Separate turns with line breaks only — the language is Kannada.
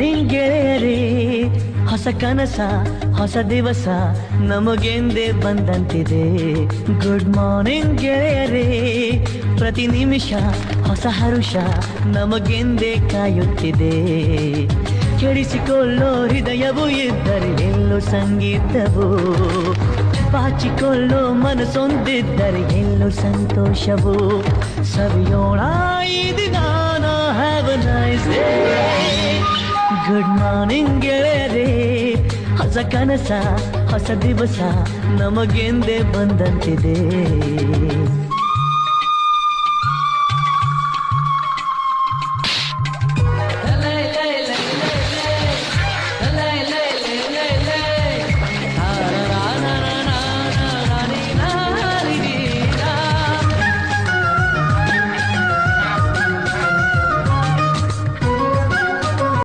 ಗೆಳೆಯರೇ ಹೊಸ ಕನಸ, ಹೊಸ ದಿವಸ ನಮಗೆಂದೇ ಬಂದಂತಿದೆ. ಗುಡ್ ಮಾರ್ನಿಂಗ್ ಗೆಳೆಯರೇ, ಪ್ರತಿ ನಿಮಿಷ ಹೊಸ ಹರುಷ ನಮಗೆಂದೇ ಕಾಯುತ್ತಿದೆ. ಕೆಡಿಸಿಕೊಳ್ಳೋ ಹೃದಯವು ಇದ್ದರೆ ಎಲ್ಲೋ ಸಂಗೀತವು. ಬಾಚಿಕೊಳ್ಳೋ ಮನಸ್ಸೊಂದಿದ್ದರೆ ಎಲ್ಲೋ ಸಂತೋಷವು. ಸವಿಯೋಣ ಇದು ದಿನ ನೈಸ್ ಗುಡ್ ಮಾರ್ನಿಂಗ್ ಗೆಳೆಯರೇ. ಹೊಸ ಕನಸ ಹೊಸ ದಿವಸ ನಮಗೆಂದೇ ಬಂದಂತಿದೆ.